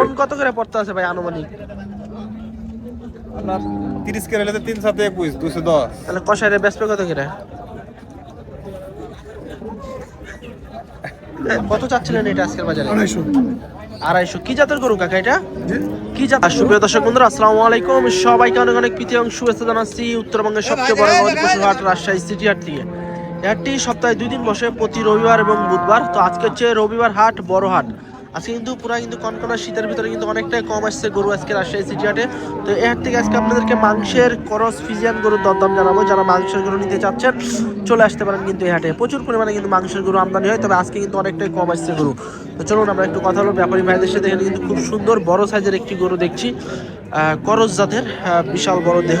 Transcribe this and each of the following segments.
মন কত করে পড়তে আছে ভাই আনুমানিক? আপনার তিরিশ কেজি হলে তিন সাথে একুশ দুশো দশ। তাহলে কষাইরে বেসবে কত করে? কত চাচ্ছিলেন এটা আজকের বাজারে? আড়াইশো। আড়াইশো। কি জাতের গরু কাকা এটা? কি জাত? সুপ্রিয় দর্শক বন্ধুরা আসসালামু আলাইকুম। সবাইকে অনেক অনেক প্রীতি এবং শুভেচ্ছা জানাচ্ছি উত্তরবঙ্গের সবচেয়ে বড় গবাদি পশুর হাট রাজশাহী সিটি হাট থেকে। হাটটি সপ্তাহে দুই দিন বসে প্রতি রবিবার এবং বুধবার। তো আজকে হচ্ছে রবিবার হাট বড় হাট। আজকে কিন্তু পুরো কিন্তু কনকনা শীতের ভিতরে কিন্তু অনেকটাই কম আসছে গরু আজকে রাজশাহী সিটি হাটে। তো হাট থেকে আজকে আপনাদেরকে মাংসের করস ফিজিয়ান গরুর দরদাম জানাব। যারা মাংসের গরু নিতে চাচ্ছেন চলে আসতে পারেন কিন্তু এই হাটে। প্রচুর পরিমাণে কিন্তু মাংসের গরু আমদানি হয় তবে আজকে কিন্তু অনেকটাই কম আসছে গরু। তো চলুন আমরা একটু কথা বলব। ব্যাপারী ভাইদের সাথে এখানে কিন্তু খুব সুন্দর বড় সাইজের একটি গরু দেখছি। করস জাতের বিশাল বড় দেহ।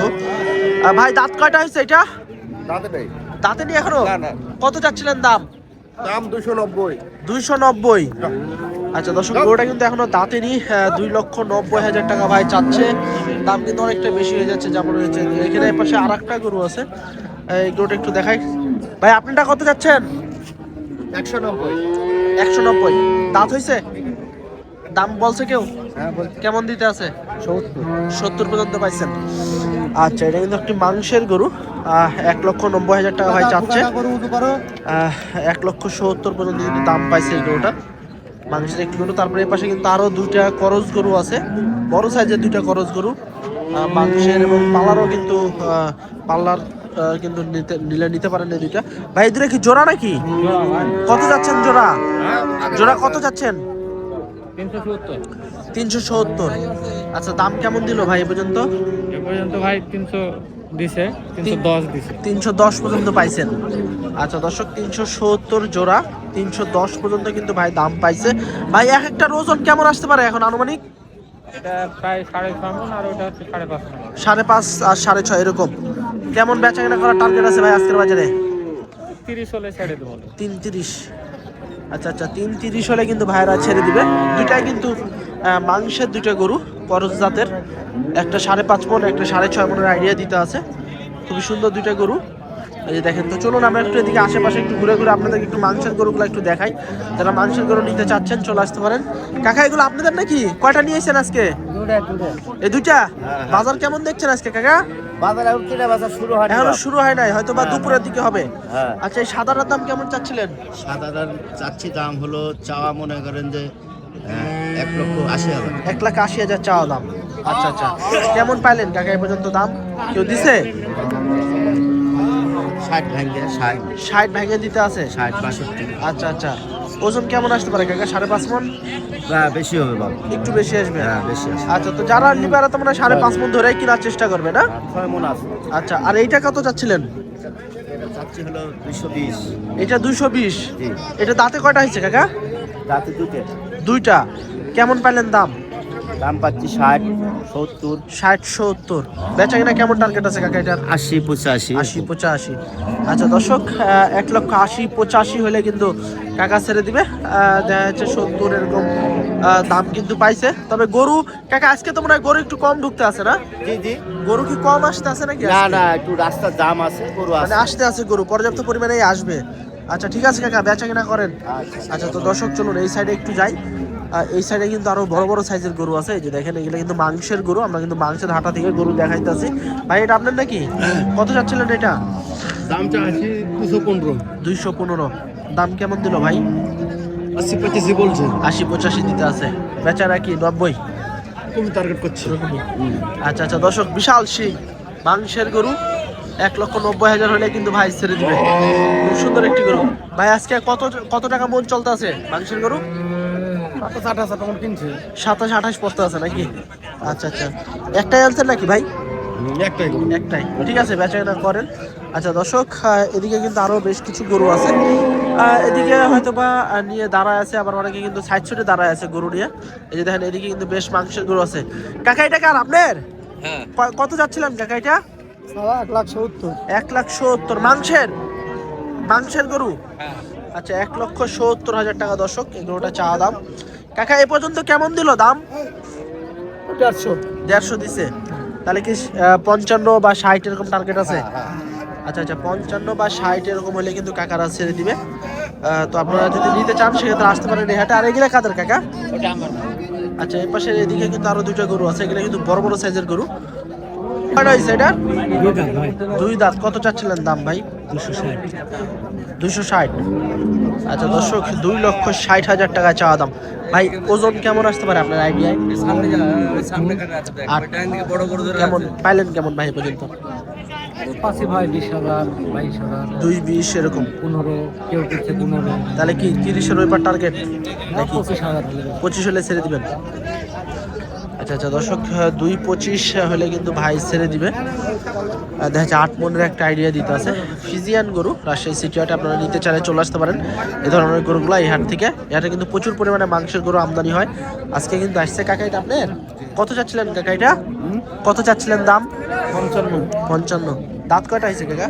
ভাই দাঁত কয়টা হয়েছে এটা? দাঁতে নেই। দাঁতে নিয়ে এখনও। কত চাচ্ছিলেন দাম? দাম দুশো নব্বই। দুইশো নব্বই? আচ্ছা দর্শক গরুটা কিন্তু এখনও দাঁতেনি দুই লক্ষ নব্বই হাজার টাকা ভাই চাচ্ছে। দাম কিন্তু অনেকটা বেশি হয়ে যাচ্ছে যেমন হয়েছে। এখানে পাশে আর একটা গরু আছে। এই গরুটা একটু দেখাই। ভাই আপনারটা কত চাচ্ছেন একশো নব্বই। একশো নব্বই। দাঁত হয়েছে দাম বলছে কেউ? হ্যাঁ কেমন দিতে আছে? সত্তর পর্যন্ত পাইছেন। আচ্ছা এটা কিন্তু একটি মাংসের গরু। আহ, এক লক্ষ নব্বই হাজার টাকা ভাই চাচ্ছে। আহ, এক লক্ষ সত্তর পর্যন্ত কিন্তু দাম পাইছে এই গরুটা। মাংসের একটি গরু তারপরে এই পাশে কিন্তু আরও দুইটা করজ গরু আছে। বড় সাইজের দুইটা করজ গরু। মাংসের এবং পাল্লারও কিন্তু আহ, পাল্লার কিন্তু নিতে নিলে নিতে পারেন এই দুইটা। ভাই এই দুটা কি জোড়া নাকি? কত যাচ্ছেন জোড়া? জোড়া কত যাচ্ছেন? তিনশো সত্তর। আচ্ছা দাম কেমন দিল ভাই এ পর্যন্ত? পর্যন্ত ভাই তিনশো দিছে তিনশো দশ দিছে। তিনশো দশ পর্যন্ত পাইছেন। আচ্ছা দর্শক তিনশো সত্তর জোড়া তিনশো দশ পর্যন্ত কিন্তু ভাই দাম পাইছে। ভাই এক একটা ওজন কেমন আসতে পারে এখন আনুমানিক? এটা প্রায় সাড়ে মন আর ওটা হচ্ছে সাড়ে পাঁচ সাড়ে পাঁচ আর সাড়ে ছয় এরকম। কেমন বেচা কেনা করার টার্গেট আছে ভাই আজকের বাজারে? তিরিশ হলে ছেড়ে দেবো। তিন তিরিশ। আচ্ছা আচ্ছা তিন তিরিশ হলে কিন্তু ভাইরা ছেড়ে দিবে। দুইটাই কিন্তু মাংসের দুইটা গরু করজ জাতের। একটা সাড়ে পাঁচ মন একটা সাড়ে ছয় মনের আইডিয়া দিতে আছে। খুবই সুন্দর দুইটা গরু। এই যে দেখেন তো চলুন আমরা একটু এদিকে আশেপাশে একটু ঘুরে ঘুরে আপনাদেরকে একটু মাংসের গরুগুলো একটু দেখাই। যারা মাংসের গরু নিতে চাচ্ছেন চলে আসতে পারেন। কাকা এগুলো আপনাদের নাকি? কয়টা নিয়েছেন আজকে? এই দুইটা? বাজার কেমন দেখছেন আজকে কাকা? বাজার এখন কিনা বাজার শুরু হয়নি এখনও শুরু হয় নাই হয়তো বা দুপুরের দিকে হবে। হ্যাঁ। আচ্ছা এই সাদাটার দাম কেমন চাচ্ছিলেন? সাধারণ চাচ্ছি দাম হলো চাওয়া মনে করেন যে এক লক্ষ আশি হাজার। এক লাখ আশি হাজার চাওয়া দাম। আচ্ছা আচ্ছা। কেমন পাইলেন কাকা এই পর্যন্ত দাম? কেউ দিছে? ষাট ভেঙে ষাট। ষাট ভেঙে দিতে আছে? ষাট বাষট্টি। আচ্ছা আচ্ছা। ওজন কেমন আসতে পারে কাকা? সাড়ে পাঁচ মন? বা বেশি হবে বাবা একটু বেশি আসবে? হ্যাঁ বেশি আচ্ছা তো যারা নিবে এরা তো মানে সাড়ে পাঁচ মন ধরেই কেনার চেষ্টা করবে না? ছয় মন আছে। আচ্ছা আর এইটা কত চাচ্ছিলেন? এটা চাচ্ছি হলো দুইশো বিশ। এটা দুইশো বিশ। এটা দাঁতে কয়টা হয়েছে কাকা? রাতে দুটে দুইটা। কেমন পাইলেন দাম? দাম পাচ্ছি ষাট সত্তর। ষাট সত্তর। বেচা কিনা কেমন টার্গেট আছে কাকা এটার? আশি পঁচাশি। আশি পঁচাশি। আচ্ছা দর্শক এক লক্ষ আশি পঁচাশি হলে কিন্তু কাকা ছেড়ে দিবে। দেখা যাচ্ছে সত্তর এরকম দাম কিন্তু পাইছে। তবে গরু কাকা আজকে তো মনে হয় গরু একটু কম ঢুকতে আছে না? জি জি। গরু কি কম আসতে আছে নাকি? না না একটু রাস্তার দাম আছে গরু মানে আসতে আছে গরু পর্যাপ্ত পরিমাণেই আসবে। আচ্ছা ঠিক আছে কাকা বেচা কিনা করেন। আচ্ছা। তো দর্শক চলুন এই সাইডে একটু যাই। এই সাইডে কিন্তু আরও বড় বড় সাইজের গরু আছে। এই যে দেখেন এগুলো কিন্তু মাংসের গরু। আমরা কিন্তু মাংসের হাটা থেকে গরু দেখাইতেছি। ভাই এটা আপনার নাকি? কত যাচ্ছিলেন এটা? দামটা আছে দুশো পনেরো। দুইশো পনেরো। দাম কেমন দিল ভাই? আশি পঁচাশি বলছে। আশি পঁচাশি দিতে আছে। বেচারা কি নব্বই? কমি টার্গেট করছে। আচ্ছা আচ্ছা দর্শক বিশাল সিং মাংসের গরু। এক লক্ষ নব্বই হাজার হলে কিন্তু ভাই ছেড়ে দিবে। খুব সুন্দর একটি গরু। ভাই আজকে কত কত টাকা মন চলতে আছে মাংসের গরু আঠাশ আঠাশ তখন কিনছে সাতাশ আঠাশ পড়তে আছে নাকি? আচ্ছা আচ্ছা। একটাই আনছেন নাকি ভাই? একটাই একটাই। ঠিক আছে বেচাকেনা করেন। আচ্ছা দর্শক এদিকে কিন্তু আরও বেশ কিছু গরু আছে। এদিকে হয়তো বা নিয়ে দাঁড়ায় আছে আবার অনেকে কিন্তু সাইড সাইডে দাঁড়ায় আছে গরু নিয়ে। এই যে দেখেন এদিকে কিন্তু বেশ মাংসের গরু আছে। কাকা এটা কার? আপনার? ক- কত যাচ্ছিলাম কাকা এটা? এক লাখ সত্তর। এক লাখ সত্তর। মাংসের? মাংসের গরু? আচ্ছা এক লক্ষ সত্তর হাজার টাকা দর্শক এই গরুটা চা দাম। কাকা এ পর্যন্ত কেমন দিল দাম? চারশো দেড়শো দিছে। তাহলে কি পঞ্চান্ন বা ষাট এরকম টার্গেট আছে? আচ্ছা আচ্ছা পঞ্চান্ন বা ষাট এরকম হলে কিন্তু কাকারা ছেড়ে দিবে। তো আপনারা যদি নিতে চান সেক্ষেত্রে আসতে পারেন হাটে। আর এগুলা কাদের কাকা? আচ্ছা এই পাশে এদিকে কিন্তু আরও দুইটা গরু আছে। এগুলো কিন্তু বড় বড় সাইজের গরু। হয়েছে এটা? দুই দাঁত। কত চাচ্ছিলেন দাম ভাই? দুশো ষাট। দুশো ষাট? আচ্ছা দর্শক দুই লক্ষ ষাট হাজার টাকা চাওয়া দাম। ভাই ওজন কেমন আসতে পারে আপনার আইডিয়ায়। কেমন? পাইলেন কেমন ভাই পর্যন্ত? ভাই বিশ হাজার বাইশ হাজার। দুই বিশ এরকম। পনেরো কেউ পনেরো। তাহলে কি তিরিশের টার্গেট হাজার পঁচিশ হলে ছেড়ে দিবেন? আচ্ছা আচ্ছা দর্শক দুই পঁচিশ হলে কিন্তু ভাই ছেড়ে দিবে। দেখা যাচ্ছে আট মনের একটা আইডিয়া দিতে আছে। ফিজিয়ান গরু রাজশাহী সিটি আপনারা নিতে চাইলে চলে আসতে পারেন। এ ধরনের গরুগুলো এই হাট থেকে। এই হাটে কিন্তু প্রচুর পরিমাণে মাংসের গরু আমদানি হয়। আজকে কিন্তু আসছে কাকাইটা আপনার? কত চাচ্ছিলেন কাকাইটা? কত চাচ্ছিলেন দাম? পঞ্চান্ন। পঞ্চান্ন। দাঁত কয়টা হয়েছে কাকা?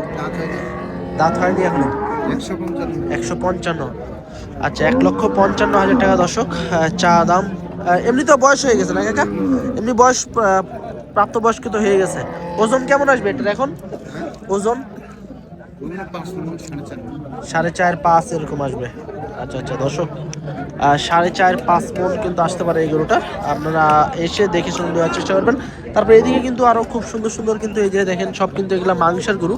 দাঁত হয়নি। এখনও? একশো পঞ্চান্ন। একশো পঞ্চান্ন। আচ্ছা এক লক্ষ পঞ্চান্ন হাজার টাকা দর্শক। চা দাম এমনি তো বয়স হয়ে গেছে না কাকা? এমনি বয়স প্রাপ্তবয়স্ক তো হয়ে গেছে। ওজন কেমন আসবে এটার এখন? ওজন? সাড়ে চার পাঁচ এরকম আসবে। আচ্ছা আচ্ছা দর্শক সাড়ে চার পাঁচ মন কিন্তু আসতে পারে এই গরুটা আপনারা এসে দেখে শুনে দেওয়ার চেষ্টা করবেন। তারপরে এদিকে কিন্তু আরও খুব সুন্দর সুন্দর কিন্তু এই যে দেখেন, সব কিন্তু এগুলা মাংসের গরু।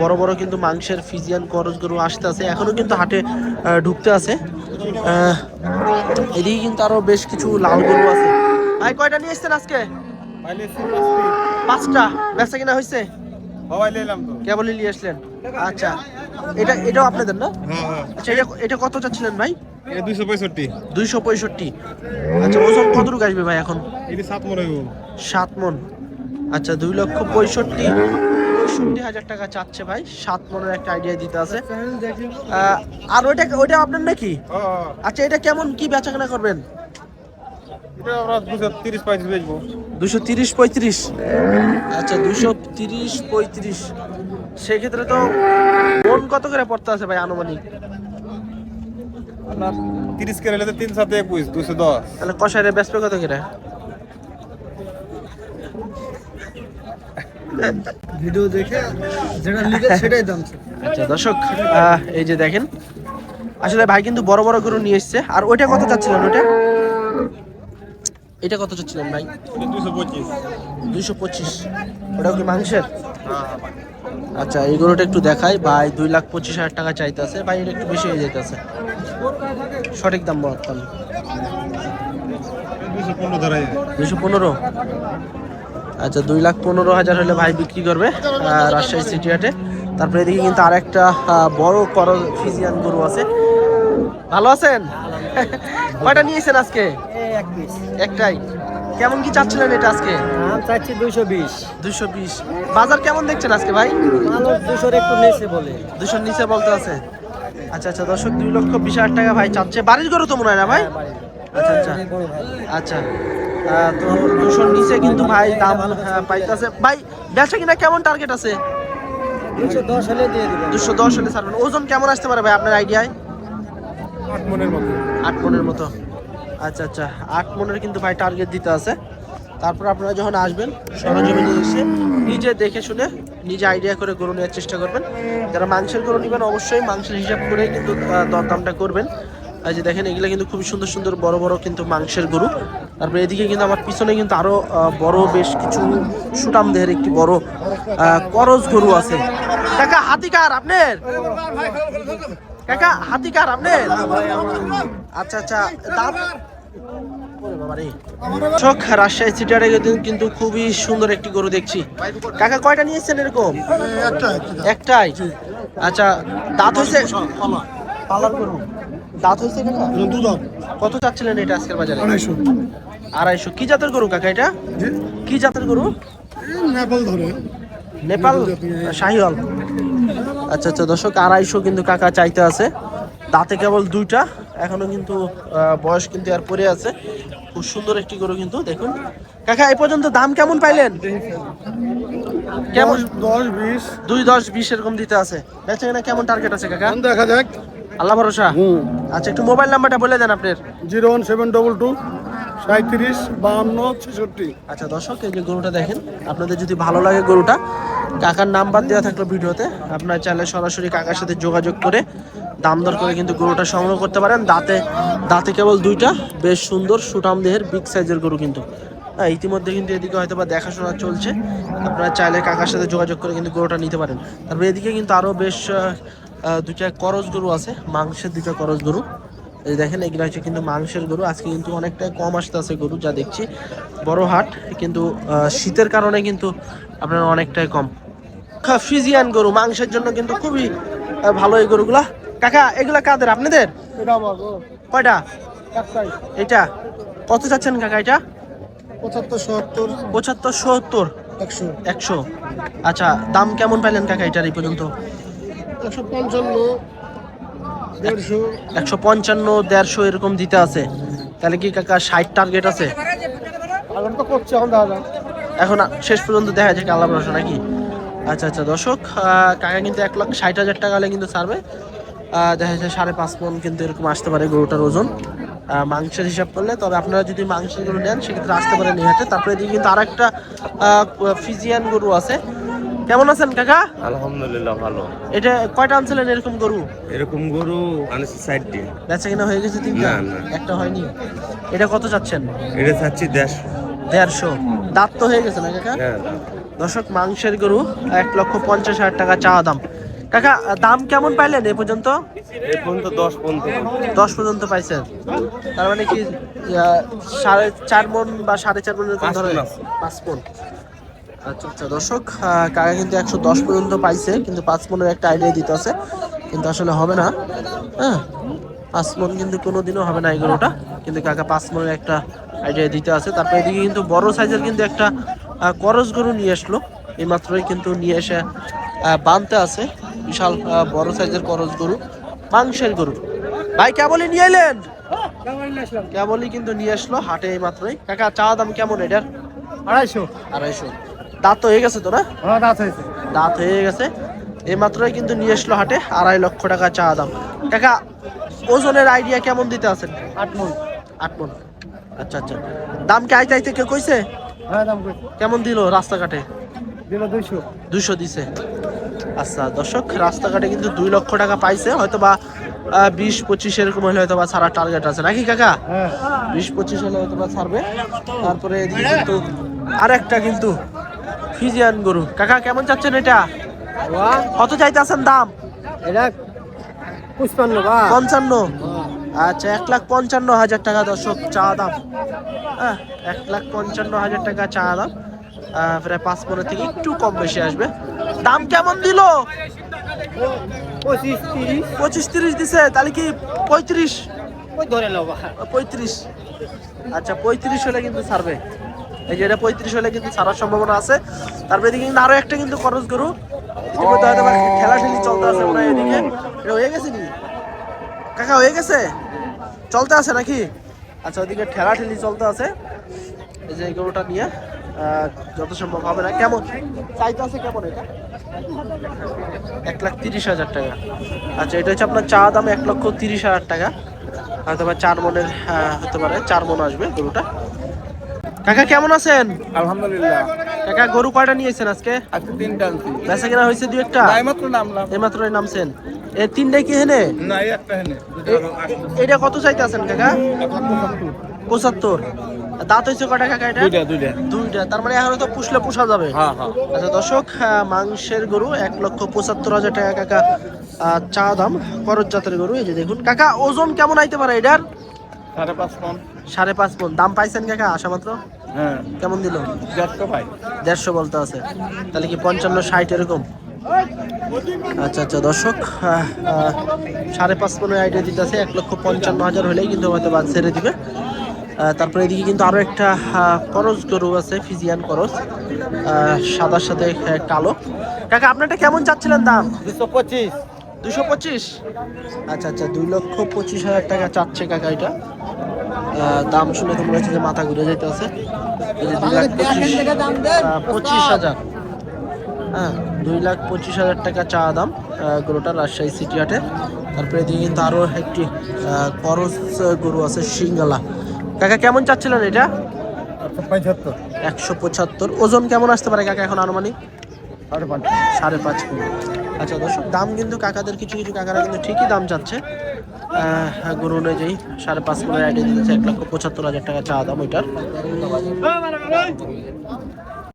বড় বড় কিন্তু মাংসের ফিজিয়ান করজ গরু আসতে আছে। এখনও কিন্তু হাটে ঢুকতে আছে। এদিকে কিন্তু আরও বেশ কিছু লাল গরু আছে। ভাই কয়টা নিয়ে এসছেন আজকে? পাঁচটা। বেচা কিনা হয়েছে? কেবলই নিয়ে আসলেন? আচ্ছা। এটা এটাও আপনাদের না? আচ্ছা এটা এটা কত চাচ্ছিলেন ভাই? দুইশো পঁয়ষট্টি। দুইশো পঁয়ষট্টি। আচ্ছা ওজন কতটুকু আসবে ভাই এখন? সাত মনে সাত মন। আচ্ছা দুই লক্ষ পঁয়ষট্টি। পঁয়ষট্টি হাজার টাকা চাচ্ছে ভাই। সাত মনের একটা আইডিয়া দিতে আছে। আর ওইটা ওইটা আপনার নাকি? আচ্ছা এটা কেমন? কি বেচাকেনা করবেন? এটা আমরা দুশো তিরিশ পঁয়ত্রিশ আচ্ছা দুশো তিরিশ পঁয়ত্রিশ। সেক্ষেত্রে তো মন কত করে পড়তে আছে ভাই আনুমানিক? আপনার তিরিশ নিলে তিন সাথে একুশ দুশো দশ। তাহলে কষাইরে বেচবে কত করে? ভিডিও দেখে যেটা লিখে সেটাই দাম আচ্ছা দর্শক এই যে দেখেন, আসলে ভাই কিন্তু বড় বড় গরু নিয়ে এসছে। আর ওইটা কত চাচ্ছিলেন ওইটা? এটা কত চাচ্ছিলেন ভাই? দুশো দুইশো পঁচিশ। ওটা কি মাংসের? আচ্ছা এই গরুটা একটু দেখাই। ভাই, দুই লাখ পঁচিশ হাজার টাকা চাইতেছে। ভাই, এটা একটু বেশি হয়ে যাইতেছে। সঠিক দাম বর্তমান দুশো পনেরো দুইশো পনেরো। আচ্ছা দুই লাখ পনেরো হাজার হলে ভাই বিক্রি করবে রাজশাহী সিটি হাটে। তারপরে এদিকে কিন্তু আর একটা বড় করল ফিজিয়ান গরু আছে। ভালো আছেন? কয়টা নিয়েছেন আজকে? একটাই। কেমন কি চাচ্ছিলেন এটা আজকে? চাচ্ছি দুইশো বিশ। দুইশো বিশ। বাজার কেমন দেখছেন আজকে ভাই? দুশোর একটু নিচে বলে। দুশোর নিচে বলতে আছে। আচ্ছা আচ্ছা দর্শক দুই লক্ষ বিশ হাজার টাকা ভাই চাচ্ছে। বাড়ির গরু তো মনে হয় না ভাই? আচ্ছা আচ্ছা। আচ্ছা। আহ, তো দুশোর নিচে কিন্তু ভাই দাম পাইতেছে। ভাই বেচা কিনা কেমন টার্গেট আছে? দুশো দশ হলে দুশো দশ হলে ছাড়বেন। ওজন কেমন আসতে পারে ভাই আপনার আইডিয়ায় আট মনের মতো। আট মনের মতো। আচ্ছা আচ্ছা। আট মনের কিন্তু ভাই টার্গেট দিতে আছে। তারপর আপনারা যখন আসবেন সরজমিনে এসে নিজে দেখে শুনে নিজে আইডিয়া করে গরু নেওয়ার চেষ্টা করবেন। যারা মাংসের গরু নেবেন অবশ্যই মাংসের হিসাব করে কিন্তু দরদামটা করবেন। আর যে দেখেন এগুলো কিন্তু খুবই সুন্দর সুন্দর বড় বড় কিন্তু মাংসের গরু। তারপরে এদিকে কিন্তু আমার পিছনে কিন্তু আরও বড় বেশ কিছু সুটাম দেহের একটি বড় করজ গরু আছে। কাকা হাতিকার আপনার? কাকা হাতিকার আপনার? আচ্ছা আচ্ছা দাম চোখ রাজশাহী কিন্তু খুবই সুন্দর একটি গরু দেখছি। কাকা কয়টা নিয়েছেন এরকম? একটাই আচ্ছা দাঁত হয়েছে পালার গরু। দাঁত হয়েছে কাকা? কত চাচ্ছিলেন এটা আজকের বাজারে? আড়াইশো। আড়াইশো। কি জাতের গরু কাকা এটা? কি জাতের গরু? নেপাল ধরে। নেপাল? শাহিওয়াল। আচ্ছা আচ্ছা দর্শক আড়াইশো কিন্তু কাকা চাইতে আছে। দাঁতে কেবল দুইটা। এখনও কিন্তু বয়স কিন্তু আর পরে আছে। খুব সুন্দর একটি গরু কিন্তু দেখুন। কাকা এই পর্যন্ত দাম কেমন পাইলেন? কেমন? দশ বিশ। দুই দশ বিশ এরকম দিতে আছে। বেচে কেমন টার্গেট আছে কাকা? দেখা যাক। আল্লাহ ভরসা? আচ্ছা একটু মোবাইল নাম্বারটা বলে দেন আপনার। Zero one seven double two সাঁত্রিশ বাহান্ন ছেষট্টি। আচ্ছা দর্শক এই যে গরুটা দেখেন আপনাদের যদি ভালো লাগে গরুটা কাকার নাম্বার দেওয়া থাকল ভিডিওতে আপনার চাইলে সরাসরি কাকার সাথে যোগাযোগ করে দাম দর করে কিন্তু গরুটা সংগ্রহ করতে পারেন। দাঁতে দাঁতে কেবল দুইটা বেশ সুন্দর সুটাম দেহের বিগ সাইজের গরু কিন্তু। হ্যাঁ, ইতিমধ্যে কিন্তু এদিকে হয়তো বা দেখাশোনা চলছে। আপনারা চাইলে কাকার সাথে যোগাযোগ করে কিন্তু গরুটা নিতে পারেন। তারপরে এদিকে কিন্তু আরও বেশ দুইটা করজ গরু আছে মাংসের দুইটা করজ গরু। এই দেখেন এগুলো হচ্ছে কিন্তু মাংসের গরু। আজকে কিন্তু অনেকটাই কম আসতে আছে গরু যা দেখছি। বড় হাট কিন্তু শীতের কারণে কিন্তু আপনার অনেকটাই কম। ফিজিয়ান গরু মাংসের জন্য কিন্তু খুবই ভালো এই গরুগুলা। কাকা এগুলা কাদের? আপনাদের? কয়টা? এটা? কত চাচ্ছেন কাকা এটা? পঁচাত্তর সত্তর। পঁচাত্তর সত্তর? একশো। একশো। আচ্ছা দাম কেমন পাইলেন কাকা এটার এই পর্যন্ত? একশো পঞ্চান্ন দেড়শো। একশো পঞ্চান্ন দেড়শো এরকম দিতে আছে। তাহলে কি কাকা ষাট টার্গেট আছে? তো করছে এখন দেখা যাক। এখন শেষ পর্যন্ত দেখা যায় আল্লাহ ভরসা নাকি? আচ্ছা আচ্ছা দর্শক কাকা কিন্তু এক লাখ ষাট হাজার টাকা হলে কিন্তু ছাড়বে। দেখা যাচ্ছে সাড়ে পাঁচ মন কিন্তু এরকম আসতে পারে গরুটার ওজন। মাংসের হিসাব করলে তবে আপনারা যদি মাংসের গরু নেন সেক্ষেত্রে আসতে পারেন এই হাটে তারপরে এদিকে কিন্তু আরেকটা আহ, ফিজিয়ান গরু আছে। কেমন আছেন কাকা? আলহামদুলিল্লাহ ভালো। এটা কয়টা আনছিলেন এরকম গরু? এরকম গরু আনেছি সাইড দিয়ে বেচা কিনা হয়ে গেছে তিনটা? না, না। একটা হয়নি? এটা কত চাচ্ছেন? এটা চাচ্ছি দেড়শো। দেড়শো। দাঁত তো হয়ে গেছে না কাকা? হ্যাঁ দর্শক মাংসের গরু এক লক্ষ পঞ্চাশ হাজার টাকা চাওয়া দাম। কাকা দাম কেমন পাইলেন এ পর্যন্ত? পর্যন্ত দশ পর্যন্ত দশ পর্যন্ত পাইছেন। তার মানে কি সাড়ে চার মন বা সাড়ে চার মন পাঁচ ধরে পাঁচ মন। আচ্ছা আচ্ছা দর্শক কাকা কিন্তু একশো দশ পর্যন্ত পাইছে কিন্তু পাঁচ মনের একটা আইডিয়া দিতে আছে কিন্তু আসলে হবে না। হ্যাঁ পাঁচ মন কিন্তু কোনোদিনও হবে না এই গরুটা কিন্তু কাকা পাঁচ মনের একটা আইডিয়া দিতে আছে। তারপরে এদিকে কিন্তু বড় সাইজের কিন্তু একটা করজ গরু নিয়ে আসলো এই মাত্রই কিন্তু নিয়ে এসে বানতে আছে। বিশাল বড় সাইজের করজ গরু মাংসের গরু। ভাই কেবলই নিয়ে এলেন? কেবলই কিন্তু নিয়ে আসলো হাটে এই মাত্রই। কাকা চাওয়া দাম কেমন এটার? আড়াইশো। আড়াইশো। দাঁত তো হয়ে গেছে তোরা হ্যাঁ রাত হয়েছে। দাঁত হয়ে গেছে। এই মাত্রই কিন্তু নিয়ে আসলো হাটে আড়াই লক্ষ টাকা চা দাম। কাকা ওজনের আইডিয়া কেমন দিতে আছেন? আট মন। আট মন। আচ্ছা আচ্ছা। দাম কি আইতে আইতে কেউ কইছে? হ্যাঁ দাম কেমন দিল রাস্তাঘাটে? দিল দুইশো। দুইশো দিছে। আচ্ছা দর্শক রাস্তাঘাটে কিন্তু দুই লক্ষ টাকা পাইছে। হয়তো বা বিশ পঁচিশ এরকম হলে হয়তো বা ছাড়ার টার্গেট আছে। নাকি কাকা? হ্যাঁ। বিশ পঁচিশ হলে হয়তো বা ছাড়বে। তারপরে কিন্তু আরেকটা কিন্তু ফিজিয়ান গরু। কাকা কেমন চাচ্ছেন এটা? কত চাইতেছেন দাম? এটা পুষ্পান্ন বা পঞ্চান্ন? আচ্ছা এক লাখ পঞ্চান্ন হাজার টাকা দর্শক চা দাম। হ্যাঁ এক লাখ পঞ্চান্ন হাজার টাকা চা দাম। প্রায় পাঁচ পনেরো থেকে একটু কম বেশি আসবে। দাম কেমন দিল? পঁচিশ তিরিশ। দিছে তাহলে কি পঁয়ত্রিশ? পঁয়ত্রিশ। আচ্ছা পঁয়ত্রিশ হলে কিন্তু ছাড়বে। এই যে এটা পঁয়ত্রিশ হলে কিন্তু ছাড়ার সম্ভাবনা আছে। তারপরে এদিকে কিন্তু আরও একটা কিন্তু খরচ গরু। ইতিমধ্যে হয়তো বা খেলা ঠেলি চলতে আছে মনে হয় এদিকে। এটা হয়ে গেছে নি কাকা, হয়ে গেছে? চলতে আছে নাকি? আচ্ছা ওদিকে ঠেলা ঠেলি চলতে আছে। এই যে গরুটা নিয়ে যত সম্ভব হবে না। কেমন? চাইতে আছে কেমন এটা? এক লাখ তিরিশ হাজার টাকা। আচ্ছা এটা হচ্ছে আপনার চা দাম এক লক্ষ তিরিশ হাজার টাকা। হয়তো বা চার মনের হতে পারে, চার মন আসবে গরুটা। কাকা কেমন আছেন? আলহামদুলিল্লাহ। কাকা গরু কয়টা নিয়েছেন আজকে? আজকে তিনটা আনছি। বেচা কেনা হয়েছে দু একটা? মাত্র নামলাম। এইমাত্র নামছেন। এ তিনটাই কি হেনে না এই একটা হেনে এটা কত চাইতে আছেন কাকা? পঁচাত্তর। দাঁত হয়েছে কটা কাকা এটা? দুইটা দুইটা। দুইটা। তার মানে এখন তো পুষলে পুষা যাবে। হ্যাঁ হ্যাঁ। আচ্ছা দর্শক মাংসের গরু এক লক্ষ পঁচাত্তর হাজার টাকা কাকা আহ, চা দাম করজ জাতের গরু। এই যে দেখুন কাকা ওজন কেমন আইতে পারে এটার? সাড়ে পাঁচ মন সাড়ে পাঁচ মন দাম পাইছেন কাকা আসা মাত্র হ্যাঁ। কেমন দিল? দেড়শো ভাই। দেড়শো বলতে আছে। তাহলে কি পঞ্চান্ন ষাট এরকম? আচ্ছা আচ্ছা দর্শক সাড়ে পাঁচ পনেরো আইডিয়া দিতে আছে এক লক্ষ পঞ্চান্ন হাজার হলেই কিন্তু হয়তো বাদ ছেড়ে দিবে। তারপরে এদিকে কিন্তু আরও একটা করজ গরু আছে ফিজিয়ান করজ সাদার সাথে কালো কাকা আপনারটা কেমন চাচ্ছিলেন দাম? দুশো পঁচিশ। দুশো পঁচিশ? আচ্ছা আচ্ছা দুই লক্ষ পঁচিশ হাজার টাকা চাচ্ছে কাকা এটা। দাম শুনে তো মনে হচ্ছে যে মাথা ঘুরে যেতে আছে এই যে দুই লাখ পঁচিশ হাজার। হ্যাঁ দুই লাখ পঁচিশ হাজার টাকা চা দাম আহ, গরুটার রাজশাহী সিটি হাটে। তারপরে এদিকে কিন্তু আরও একটি করস গরু আছে সিঙ্গালা। কাকা কেমন চাচ্ছিলেন এটা? পঁচাত্তর। একশো পঁচাত্তর। ওজন কেমন আসতে পারে কাকা এখন আনুমানিক? সাড়ে পাঁচ। সাড়ে পাঁচ কিলো। আচ্ছা দর্শক দাম কিন্তু কাকাদের কিছু কিছু কাকারা কিন্তু ঠিকই দাম চাচ্ছে। আহ, গরু অনুযায়ী সাড়ে পাঁচ করে আইডিয়া এক লক্ষ পঁচাত্তর হাজার টাকা চা দাম ওইটার।